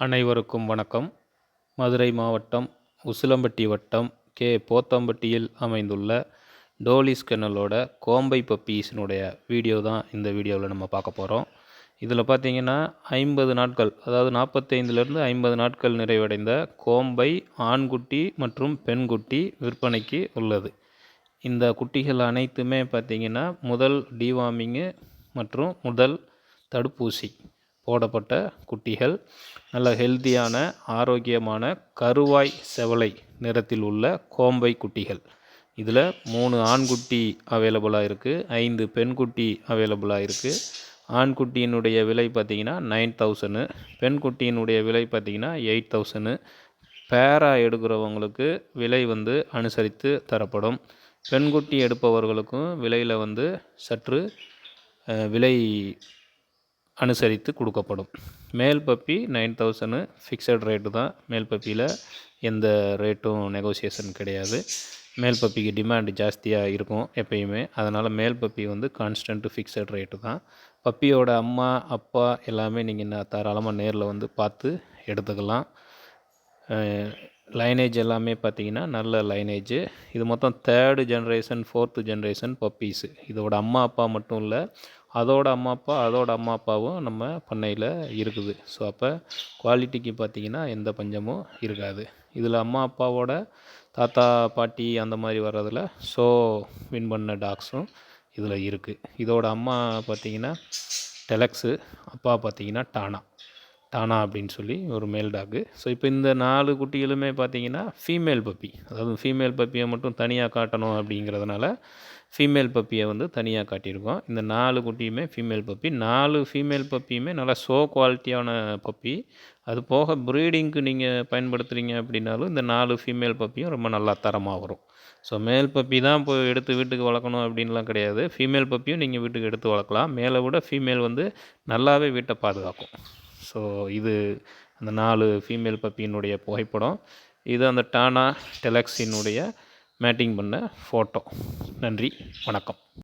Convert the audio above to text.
அனைவருக்கும் வணக்கம். மதுரை மாவட்டம் உசிலம்பட்டி வட்டம் கே. போத்தம்பட்டியில் அமைந்துள்ள டோலிஸ் கெனலோட கோம்பை பப்பீஸினுடைய வீடியோ தான் இந்த வீடியோவில் நம்ம பார்க்க போகிறோம் இதில் பார்த்தீங்கன்னா ஐம்பது நாட்கள் அதாவது நாற்பத்தைந்துலேருந்து ஐம்பது நாட்கள் நிறைவடைந்த கோம்பை ஆண்குட்டி மற்றும் பெண்குட்டி விற்பனைக்கு உள்ளது. இந்த குட்டிகள் அனைத்துமே பார்த்திங்கன்னா முதல் டிவார்மிங்கு மற்றும் முதல் தடுப்பூசி. போடப்பட்ட குட்டிகள். நல்ல ஹெல்த்தியான ஆரோக்கியமான கருவாய் செவலை நிறத்தில் உள்ள கோம்பை குட்டிகள். இதில் மூணு ஆண்குட்டி அவைலபிளாக இருக்குது ஐந்து பெண்குட்டி அவைலபிளாக இருக்குது ஆண்குட்டியினுடைய விலை பார்த்திங்கன்னா நைன் தௌசண்ட் பெண்குட்டியினுடைய விலை பார்த்திங்கன்னா எயிட் தௌசண்ட் பேரா எடுக்கிறவங்களுக்கு விலை வந்து அனுசரித்து தரப்படும். பெண்குட்டி எடுப்பவர்களுக்கும் விலையில் வந்து சற்று விலை அனுசரித்து கொடுக்கப்படும். மேல் puppy nine thousand fixed rate தான். மேல் பப்பியில் எந்த ரேட்டும் நெகோசியேஷன் கிடையாது. மேல் பப்பிக்கு டிமாண்ட் ஜாஸ்தியாக இருக்கும் எப்பயுமே. அதனால் மேல் பப்பி வந்து கான்ஸ்டன்ட்டு ஃபிக்ஸட் ரேட்டு தான். பப்பியோட அம்மா அப்பா எல்லாமே நீங்கள் தாராளமாக நேரில் வந்து பார்த்து எடுத்துக்கலாம். லைனேஜ் எல்லாமே பார்த்தீங்கன்னா நல்ல லைனேஜு இது மொத்தம் third generation fourth generation puppies இதோட அம்மா அப்பா மட்டும் இல்லை அதோட அம்மா அப்பா அதோட அம்மா அப்பாவும் நம்ம பண்ணையில் இருக்குது. ஸோ அப்போ குவாலிட்டிக்கு பார்த்திங்கன்னா எந்த பஞ்சமும் இருக்காது. இதில் அம்மா அப்பாவோட தாத்தா பாட்டி அந்த மாதிரி வர்றதில் ஸோ வின் பண்ண டாக்ஸும் இதில் இருக்குது இதோட அம்மா பார்த்திங்கன்னா டெலக்ஸு அப்பா பார்த்திங்கன்னா டானா டானா அப்படின்னு சொல்லி ஒரு மேல் டாக்கு ஸோ இப்போ இந்த நாலு குட்டிகளுமே பார்த்தீங்கன்னா ஃபீமேல் பப்பி அதாவது ஃபீமேல் பப்பியை மட்டும் தனியாக காட்டணும் அப்படிங்கிறதுனால ஃபீமேல் பப்பியை வந்து தனியாக காட்டியிருக்கோம். இந்த நாலு குட்டியுமே ஃபீமேல் பப்பி நாலு ஃபீமேல் பப்பியுமே நல்லா ஷோ குவாலிட்டியான பப்பி அது போக ப்ரீடிங்க்கு நீங்கள் பயன்படுத்துகிறீங்க அப்படின்னாலும் இந்த நாலு ஃபீமேல் பப்பியும் ரொம்ப நல்லா தரமாக வரும். ஸோ மேல் பப்பி தான் போய் எடுத்து வீட்டுக்கு வளர்க்கணும் அப்படின்லாம் கிடையாது. ஃபீமேல் பப்பியும் நீங்கள் வீட்டுக்கு எடுத்து வளர்க்கலாம். மேலே விட ஃபீமேல் வந்து நல்லாவே வீட்டை பாதுகாக்கும். ஸோ இது அந்த நாலு ஃபீமேல் பப்பியினுடைய புகைப்படம். இது அந்த டானா டெலக்ஸினுடைய மேட்டிங் பண்ண ஃபோட்டோ நன்றி. வணக்கம்.